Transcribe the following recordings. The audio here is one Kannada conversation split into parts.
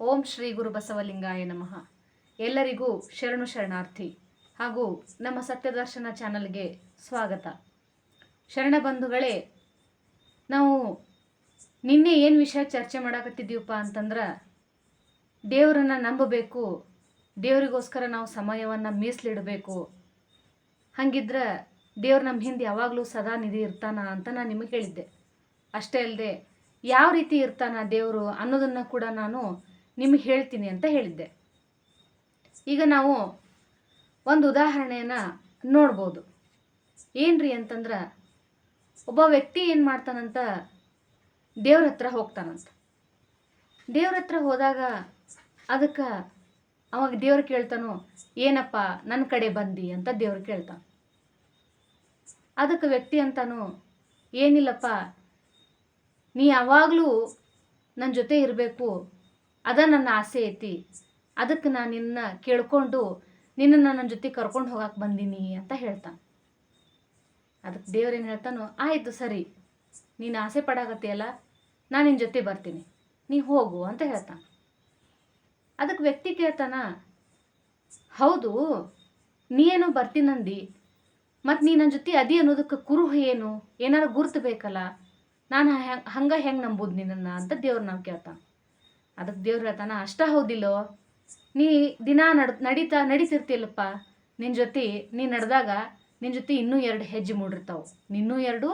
ಓಂ ಶ್ರೀ ಗುರು ಬಸವಲಿಂಗಾಯ ನಮಃ. ಎಲ್ಲರಿಗೂ ಶರಣು ಶರಣಾರ್ಥಿ ಹಾಗೂ ನಮ್ಮ ಸತ್ಯದರ್ಶನ ಚಾನಲ್ಗೆ ಸ್ವಾಗತ. ಶರಣ ಬಂಧುಗಳೇ, ನಾವು ನಿನ್ನೆ ಏನು ವಿಷಯ ಚರ್ಚೆ ಮಾಡಾಕತ್ತಿದ್ದೀವಪ್ಪ ಅಂತಂದ್ರೆ, ದೇವರನ್ನು ನಂಬಬೇಕು, ದೇವರಿಗೋಸ್ಕರ ನಾವು ಸಮಯವನ್ನು ಮೀಸಲಿಡಬೇಕು. ಹಂಗಿದ್ರೆ ದೇವ್ರು ನಮ್ಮ ಹಿಂದೆ ಯಾವಾಗಲೂ ಸದಾ ನಿಧಿ ಇರ್ತಾನ ಅಂತ ನಾನು ನಿಮಗೆ ಹೇಳಿದ್ದೆ ಅಷ್ಟೇ ಅಲ್ಲದೆ ಯಾವ ರೀತಿ ಇರ್ತಾನ ದೇವರು ಅನ್ನೋದನ್ನು ಕೂಡ ನಾನು ನಿಮಗೆ ಹೇಳ್ತೀನಿ ಅಂತ ಹೇಳಿದ್ದೆ. ಈಗ ನಾವು ಒಂದು ಉದಾಹರಣೆಯನ್ನು ನೋಡ್ಬೋದು. ಏನ್ರಿ ಅಂತಂದ್ರೆ ಒಬ್ಬ ವ್ಯಕ್ತಿ ಏನು ಮಾಡ್ತಾನಂತ ದೇವ್ರ ಹತ್ರ ಹೋಗ್ತಾನಂತ. ದೇವ್ರ ಹತ್ರ ಹೋದಾಗ ಅದಕ್ಕೆ ಅವಾಗ ದೇವ್ರು ಕೇಳ್ತಾನೋ, ಏನಪ್ಪ ನನ್ನ ಕಡೆ ಬಂದಿ ಅಂತ ದೇವ್ರು ಕೇಳ್ತಾನೆ. ಅದಕ್ಕೆ ವ್ಯಕ್ತಿ ಅಂತಾನು, ಏನಿಲ್ಲಪ್ಪ, ನೀ ಯಾವಾಗಲೂ ನನ್ನ ಜೊತೆ ಇರಬೇಕು ಅದ ನನ್ನ ಆಸೆ ಐತಿ. ಅದಕ್ಕೆ ನಾನು ನಿನ್ನ ಕೇಳ್ಕೊಂಡು ನಿನ್ನನ್ನು ನನ್ನ ಜೊತೆ ಕರ್ಕೊಂಡು ಹೋಗಕ್ಕೆ ಬಂದೀನಿ ಅಂತ ಹೇಳ್ತಾನೆ. ಅದಕ್ಕೆ ದೇವ್ರೇನು ಹೇಳ್ತಾನೋ, ಆಯಿತು ಸರಿ. ನೀನು ಆಸೆ ಪಡಾಕತ್ತೀಯಲ್ಲ ನಾನು ನಿನ್ನ ಜೊತೆ ಬರ್ತೀನಿ. ನೀ ಹೋಗು ಅಂತ ಹೇಳ್ತಾನೆ. ಅದಕ್ಕೆ ವ್ಯಕ್ತಿ ಕೇಳ್ತಾನ, ಹೌದು, ನೀ ಏನೋ ಬರ್ತೀನಂದಿ. ಮತ್ತು ನೀ ನನ್ನ ಜೊತೆ ಅದಿ ಅನ್ನೋದಕ್ಕೆ ಕುರುಹು ಏನು? ಏನಾರು ಗುರ್ತು ಬೇಕಲ್ಲ? ನಾನು ಹಂಗೆ ಹೆಂಗೆ ನಂಬೋದು ನಿನ್ನನ್ನು? ಅಂತ ದೇವ್ರು ನಾವು ಕೇಳ್ತಾನೆ. ಅದಕ್ಕೆ ದೇವ್ರು ಹೇಳ್ತಾನ, ಅಷ್ಟ ಹೌದಿಲ್ಲೋ, ನೀ ದಿನ ನಡ್, ನಡೀತಾ ನಡೀತಿರ್ತಿಲ್ಲಪ್ಪ ನಿನ್ನ ಜೊತೆ, ನೀ ನಡೆದಾಗ ನಿನ್ನ ಜೊತೆ ಇನ್ನೂ ಎರಡು ಹೆಜ್ಜೆ ಮೂಡಿರ್ತಾವೆ. ನಿನ್ನೂ ಎರಡು,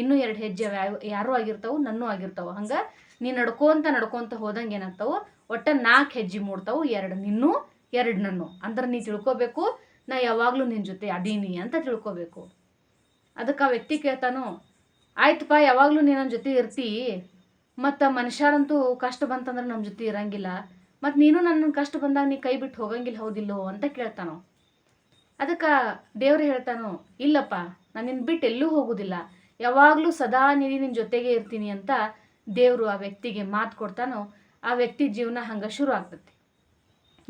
ಇನ್ನೂ ಎರಡು ಹೆಜ್ಜೆ ಯಾರೂ ಆಗಿರ್ತಾವೆ, ನನ್ನೂ ಆಗಿರ್ತಾವೆ. ಹಂಗೆ ನೀ ನಡ್ಕೊಂತ ನಡ್ಕೊಂತ ಹೋದಂಗೆ ಏನಾಗ್ತಾವೆ? ಒಟ್ಟು ನಾಲ್ಕು ಹೆಜ್ಜೆ ಮೂಡ್ತಾವೆ, ಎರಡು ನಿನ್ನೂ, ಎರಡು ನನ್ನು. ಅಂದ್ರೆ ನೀ ತಿಳ್ಕೊಬೇಕು, ನಾ ಯಾವಾಗಲೂ ನಿನ್ನ ಜೊತೆ ಅದೀನಿ ಅಂತ ತಿಳ್ಕೊಬೇಕು. ಅದಕ್ಕೆ ಆ ವ್ಯಕ್ತಿ ಕೇಳ್ತಾನೋ ಆಯ್ತುಪ್ಪ ಯಾವಾಗಲೂ ನೀ ನನ್ನ ಜೊತೆ ಇರ್ತಿ ಮತ್ತು ಮನುಷ್ಯರಂತೂ ಕಷ್ಟ ಬಂತಂದ್ರೆ ನಮ್ಮ ಜೊತೆ ಇರಂಗಿಲ್ಲ. ಮತ್ತು ನೀನು ನನ್ನ ಕಷ್ಟ ಬಂದಾಗ ನೀ ಕೈ ಬಿಟ್ಟು ಹೋಗಂಗಿಲ್ಲ, ಹೌದಿಲ್ಲೋ ಅಂತ ಕೇಳ್ತಾನೋ. ಅದಕ್ಕೆ ದೇವ್ರು ಹೇಳ್ತಾನೋ, ಇಲ್ಲಪ್ಪ ನಾನು ನಿನ್ನ ಬಿಟ್ಟು ಎಲ್ಲೂ ಹೋಗೋದಿಲ್ಲ. ಯಾವಾಗಲೂ ಸದಾ ನೀನು ನಿನ್ನ ಜೊತೆಗೆ ಇರ್ತೀನಿ ಅಂತ ದೇವರು ಆ ವ್ಯಕ್ತಿಗೆ ಮಾತು ಕೊಡ್ತಾನೋ, ಆ ವ್ಯಕ್ತಿ ಜೀವನ ಹಂಗೆ ಶುರು ಆಗ್ತೈತಿ.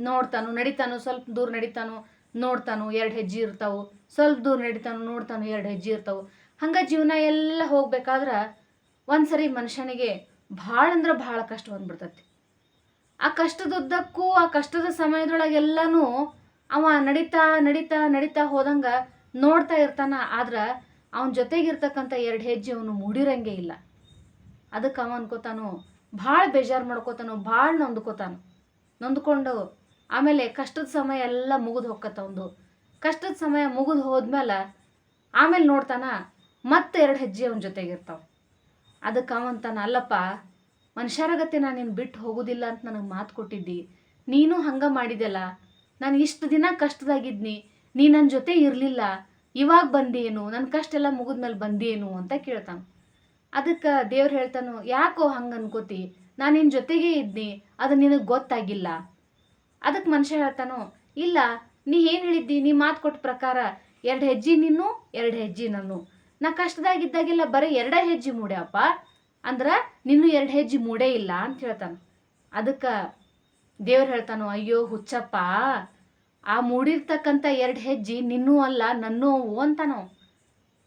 ನೋಡ್ತಾನೋ, ನಡಿತಾನು, ಸ್ವಲ್ಪ ದೂರ ನಡಿತಾನು, ನೋಡ್ತಾನೋ, ಎರಡು ಹೆಜ್ಜೆ ಇರ್ತಾವೆ. ಸ್ವಲ್ಪ ದೂರ ನಡಿತಾನು, ನೋಡ್ತಾನೋ, ಎರಡು ಹೆಜ್ಜೆ ಇರ್ತಾವೆ. ಹಂಗೆ ಜೀವನ ಎಲ್ಲ ಹೋಗ್ಬೇಕಾದ್ರೆ ಒಂದ್ಸರಿ ಮನುಷ್ಯನಿಗೆ ಭಾಳ ಅಂದ್ರೆ ಭಾಳ ಕಷ್ಟ ಬಂದ್ಬಿಡ್ತತಿ. ಆ ಕಷ್ಟದುದ್ದಕ್ಕೂ, ಆ ಕಷ್ಟದ ಸಮಯದೊಳಗೆಲ್ಲನೂ ಅವ ನಡೀತಾ ನಡೀತಾ ನಡೀತಾ ಹೋದಂಗ ನೋಡ್ತಾ ಇರ್ತಾನ, ಆದ್ರೆ ಅವನ ಜೊತೆಗಿರ್ತಕ್ಕಂಥ ಎರಡು ಹೆಜ್ಜೆ ಅವನು ಮೂಡಿರಂಗೆ ಇಲ್ಲ. ಅದಕ್ಕೆ ಅವ ಅನ್ಕೋತಾನು, ಭಾಳ ಬೇಜಾರು ಮಾಡ್ಕೋತಾನು, ಭಾಳ ನೊಂದ್ಕೋತಾನು. ನೊಂದ್ಕೊಂಡು ಆಮೇಲೆ ಕಷ್ಟದ ಸಮಯ ಎಲ್ಲ ಮುಗಿದು ಒಂದು ಕಷ್ಟದ ಸಮಯ ಮುಗಿದು ಹೋದ್ಮೇಲೆ ಆಮೇಲೆ ನೋಡ್ತಾನ ಮತ್ತೆ ಎರಡು ಹೆಜ್ಜೆ ಅವನ ಜೊತೆಗಿರ್ತಾವೆ. ಅದಕ್ಕೆ ಅವಂತಾನ ಅಲ್ಲಪ್ಪ ಮನುಷ್ಯರಗತ್ತೆ ನಾನು ನಿನ್ನ ಬಿಟ್ಟು ಹೋಗೋದಿಲ್ಲ ಅಂತ ನನಗೆ ಮಾತು ಕೊಟ್ಟಿದ್ದಿ. ನೀನು ಹಂಗೆ ಮಾಡಿದೆಲ್ಲ. ನಾನು ಇಷ್ಟು ದಿನ ಕಷ್ಟದಾಗಿದ್ನಿ. ನೀ ನನ್ನ ಜೊತೆ ಇರಲಿಲ್ಲ. ಇವಾಗ ಬಂದೇನು? ನನ್ನ ಕಷ್ಟ ಎಲ್ಲ ಮುಗಿದ್ಮೇಲೆ ಬಂದೇನು? ಅಂತ ಕೇಳ್ತಾನೆ. ಅದಕ್ಕೆ ದೇವ್ರು ಹೇಳ್ತಾನು, ಯಾಕೋ ಹಂಗೆ ಅನ್ಕೋತಿ? ನಾನು ನಿನ್ನ ಜೊತೆಗೆ ಇದ್ನಿ. ಅದು ನಿನಗೆ ಗೊತ್ತಾಗಿಲ್ಲ. ಅದಕ್ಕೆ ಮನುಷ್ಯ ಹೇಳ್ತಾನೋ, ಇಲ್ಲ, ನೀ ಏನು ಹೇಳಿದ್ದಿ? ನೀ ಮಾತು ಕೊಟ್ಟ ಪ್ರಕಾರ, ಎರಡು ಹೆಜ್ಜೆ ನೀನು ಎರಡು ಹೆಜ್ಜೆ ನಾನು ನಾ ಕಷ್ಟದಾಗಿದ್ದಾಗೆಲ್ಲ ಬರೀ ಎರಡೇ ಹೆಜ್ಜೆ ಮೂಡ್ಯಪ್ಪ. ಅಂದ್ರೆ ನಿನ್ನೂ ಎರಡು ಹೆಜ್ಜೆ ಮೂಡೇ ಇಲ್ಲ ಅಂತ ಹೇಳ್ತಾನೆ. ಅದಕ್ಕೆ ದೇವ್ರು ಹೇಳ್ತಾನೋ, ಅಯ್ಯೋ ಹುಚ್ಚಪ್ಪ, ಆ ಮೂಡಿರ್ತಕ್ಕಂಥ ಎರಡು ಹೆಜ್ಜೆ ನಿನ್ನೂ ಅಲ್ಲ, ನನ್ನೂ ಅಂತಾನೋ.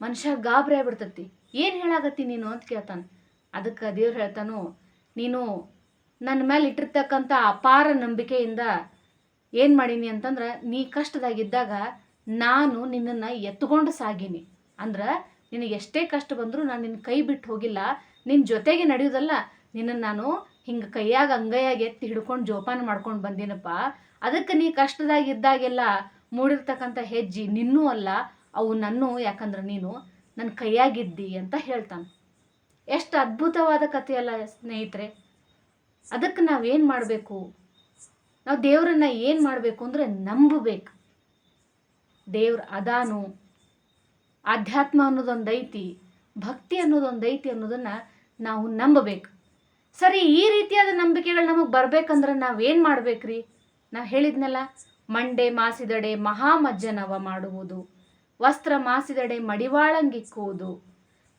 ಮನುಷ್ಯ ಗಾಬರಿ ಆಗ್ಬಿಡ್ತತಿ. ಏನು ಹೇಳಾಗತ್ತಿ ನೀನು ಅಂತ ಕೇಳ್ತಾನೆ. ಅದಕ್ಕೆ ದೇವ್ರು ಹೇಳ್ತಾನು, ನೀನು ನನ್ನ ಮೇಲೆ ಇಟ್ಟಿರ್ತಕ್ಕಂಥ ಅಪಾರ ನಂಬಿಕೆಯಿಂದ ಏನು ಮಾಡೀನಿ ಅಂತಂದ್ರೆ, ನೀ ಕಷ್ಟದಾಗಿದ್ದಾಗ ನಾನು ನಿನ್ನನ್ನು ಎತ್ಕೊಂಡು ಸಾಗೀನಿ. ಅಂದ್ರೆ ನಿನಗೆ ಎಷ್ಟೇ ಕಷ್ಟ ಬಂದರೂ ನಾನು ನಿನ್ನ ಕೈ ಬಿಟ್ಟು ಹೋಗಿಲ್ಲ. ನಿನ್ನ ಜೊತೆಗೆ ನಡೆಯೋದಲ್ಲ ನಿನ್ನನ್ನು ನಾನು ಹಿಂಗೆ ಕೈಯಾಗ ಅಂಗೈಯಾಗಿ ಎತ್ತಿ ಹಿಡ್ಕೊಂಡು ಜೋಪಾನ ಮಾಡ್ಕೊಂಡು ಬಂದೀನಪ್ಪ. ಅದಕ್ಕೆ ನೀ ಕಷ್ಟದಾಗಿದ್ದಾಗೆಲ್ಲ ಮೂಡಿರ್ತಕ್ಕಂಥ ಹೆಜ್ಜೆ ನಿನ್ನೂ ಅಲ್ಲ, ಅವು ನನ್ನೂ, ಯಾಕಂದ್ರೆ ನೀನು ನನ್ನ ಕೈಯಾಗಿದ್ದಿ ಅಂತ ಹೇಳ್ತಾನೆ. ಎಷ್ಟು ಅದ್ಭುತವಾದ ಕಥೆಯಲ್ಲ ಸ್ನೇಹಿತರೆ. ಅದಕ್ಕೆ ನಾವೇನು ಮಾಡಬೇಕು? ನಾವು ದೇವರನ್ನ ಏನು ಮಾಡಬೇಕು ಅಂದರೆ ನಂಬಬೇಕು. ದೇವ್ರ ಅದಾನು. ಆಧ್ಯಾತ್ಮ ಅನ್ನೋದೊಂದು ಐತಿ, ಭಕ್ತಿ ಅನ್ನೋದೊಂದು ಐತಿ ಅನ್ನೋದನ್ನು ನಾವು ನಂಬಬೇಕು. ಸರಿ, ಈ ರೀತಿಯಾದ ನಂಬಿಕೆಗಳು ನಮಗೆ ಬರ್ಬೇಕಂದ್ರೆ ನಾವೇನು ಮಾಡ್ಬೇಕ್ರಿ? ನಾವು ಹೇಳಿದ್ನಲ್ಲ, ಮಂಡೆ ಮಾಸಿದಡೆ ಮಹಾಮಜ್ಜನವ ಮಾಡುವುದು, ವಸ್ತ್ರ ಮಾಸಿದಡೆ ಮಡಿವಾಳಂಗಿಕ್ಕುವುದು.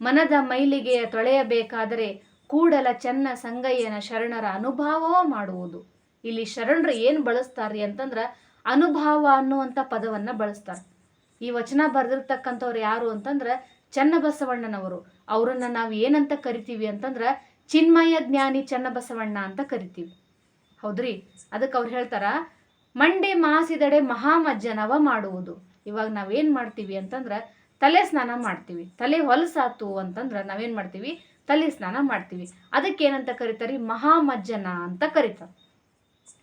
ಮನದ ಮೈಲಿಗೆಯ ತೊಳೆಯಬೇಕಾದರೆ ಕೂಡಲ ಚೆನ್ನ ಸಂಗಯ್ಯನ ಶರಣರ ಅನುಭಾವವ ಮಾಡುವುದು. ಇಲ್ಲಿ ಶರಣರು ಏನು ಬಳಸ್ತಾರ್ರಿ ಅಂತಂದ್ರೆ ಅನುಭಾವ ಅನ್ನುವಂಥ ಪದವನ್ನು ಬಳಸ್ತಾರೆ. ಈ ವಚನ ಬರೆದಿರ್ತಕ್ಕಂಥವ್ರು ಯಾರು ಅಂತಂದ್ರೆ ಚನ್ನಬಸವಣ್ಣನವರು. ಅವರನ್ನು ನಾವು ಏನಂತ ಕರಿತೀವಿ ಅಂತಂದ್ರೆ ಚಿನ್ಮಯ ಜ್ಞಾನಿ ಚನ್ನಬಸವಣ್ಣ ಅಂತ ಕರಿತೀವಿ. ಹೌದ್ರಿ? ಅದಕ್ಕೆ ಅವ್ರು ಹೇಳ್ತಾರ, ಮಂಡೆ ಮಾಸಿದಡೆ ಮಹಾಮಜ್ಜನವ ಮಾಡುವುದು. ಇವಾಗ ನಾವೇನು ಮಾಡ್ತೀವಿ ಅಂತಂದ್ರೆ ತಲೆ ಸ್ನಾನ ಮಾಡ್ತೀವಿ. ತಲೆ ಹೊಲಸಾತು ಅಂತಂದ್ರೆ ನಾವೇನು ಮಾಡ್ತೀವಿ? ತಲೆ ಸ್ನಾನ ಮಾಡ್ತೀವಿ. ಅದಕ್ಕೆ ಏನಂತ ಕರೀತಾರೆ? ಮಹಾಮಜ್ಜನ ಅಂತ ಕರೀತಾರೆ.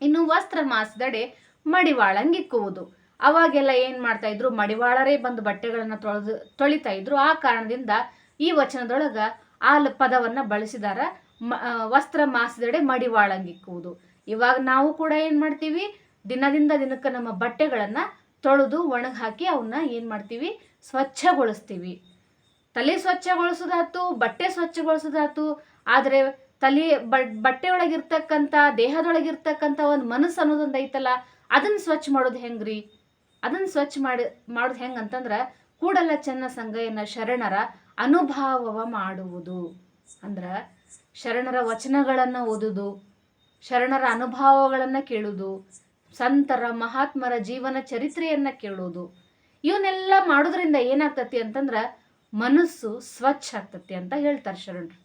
ಇನ್ನು ವಸ್ತ್ರ ಮಾಸದಡೆ ಮಡಿವಾಳಂಗಿಕ್ಕುವುದು. ಅವಾಗೆಲ್ಲ ಏನು ಮಾಡ್ತಾ ಇದ್ರು? ಮಡಿವಾಳರೇ ಬಂದು ಬಟ್ಟೆಗಳನ್ನು ತೊಳೆದು, ತೊಳಿತಾ ಇದ್ರು. ಆ ಕಾರಣದಿಂದ ಈ ವಚನದೊಳಗ ಆ ಪದವನ್ನ ಬಳಸಿದಾರ. ಮ ವಸ್ತ್ರ ಮಾಸದಡೆ ಮಡಿವಾಳಂಗಿಕ್ಕುವುದು ಇವಾಗ ನಾವು ಕೂಡ ಏನು ಮಾಡ್ತೀವಿ? ದಿನದಿಂದ ದಿನಕ್ಕೆ ನಮ್ಮ ಬಟ್ಟೆಗಳನ್ನು ತೊಳೆದು ಒಣಗಿ ಹಾಕಿ ಅವನ್ನ ಏನು ಮಾಡ್ತೀವಿ? ಸ್ವಚ್ಛಗೊಳಿಸ್ತೀವಿ. ತಲೆ ಸ್ವಚ್ಛಗೊಳಿಸೋದಾತು ಬಟ್ಟೆ ಸ್ವಚ್ಛಗೊಳಿಸೋದಾತು ಆದರೆ ತಲೆ ಬಟ್ಟೆ ಒಳಗಿರ್ತಕ್ಕಂಥ ದೇಹದೊಳಗಿರ್ತಕ್ಕಂಥ ಒಂದು ಮನಸ್ಸು ಅನ್ನೋದೊಂದು ಐತಲ್ಲ, ಅದನ್ನ ಸ್ವಚ್ಛ ಮಾಡೋದು ಹೆಂಗ್ರಿ? ಅದನ್ನ ಸ್ವಚ್ಛ ಮಾಡಿ, ಮಾಡೋದು ಹೆಂಗೆ ಅಂತಂದ್ರೆ ಕೂಡಲ ಚೆನ್ನ ಸಂಗಯ್ಯನ ಶರಣರ ಅನುಭಾವವ ಮಾಡುವುದು. ಅಂದ್ರೆ ಶರಣರ ವಚನಗಳನ್ನು ಓದುದು, ಶರಣರ ಅನುಭವಗಳನ್ನು ಕೇಳುವುದು ಸಂತರ ಮಹಾತ್ಮರ ಜೀವನ ಚರಿತ್ರೆಯನ್ನು ಕೇಳುವುದು ಇವನ್ನೆಲ್ಲ ಮಾಡೋದ್ರಿಂದ ಏನಾಗ್ತತಿ ಅಂತಂದ್ರೆ ಮನಸ್ಸು ಸ್ವಚ್ಛ ಆಗ್ತತಿ ಅಂತ ಹೇಳ್ತಾರೆ ಶರಣರು.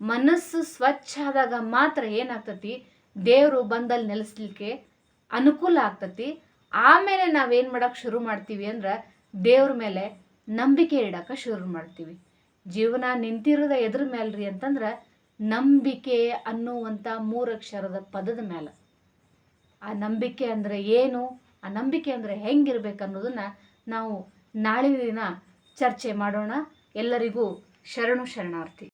ಮನಸ್ಸು ಸ್ವಚ್ಛ ಆದಾಗ ಮಾತ್ರ ಏನಾಗ್ತತಿ? ದೇವರು ಬಂದಲ್ಲಿ ನೆಲೆಸ್ಲಿಕ್ಕೆ ಅನುಕೂಲ ಆಗ್ತತಿ. ಆಮೇಲೆ ನಾವೇನು ಮಾಡೋಕ್ಕೆ ಶುರು ಮಾಡ್ತೀವಿ ಅಂದ್ರೆ ದೇವ್ರ ಮೇಲೆ ನಂಬಿಕೆ ಇಡಕ್ಕೆ ಶುರು ಮಾಡ್ತೀವಿ. ಜೀವನ ನಿಂತಿರೋದ ಎದ್ರ ರೀ ಅಂತಂದ್ರೆ ನಂಬಿಕೆ ಅನ್ನುವಂಥ ಮೂರಕ್ಷರದ ಪದದ ಮೇಲೆ ಆ ನಂಬಿಕೆ ಅಂದರೆ ಏನು? ಆ ನಂಬಿಕೆ ಅಂದರೆ ಹೆಂಗಿರ್ಬೇಕು ಅನ್ನೋದನ್ನ ನಾವು ನಾಳಿನ ದಿನ ಚರ್ಚೆ ಮಾಡೋಣ. ಎಲ್ಲರಿಗೂ ಶರಣು ಶರಣಾರ್ಥಿ.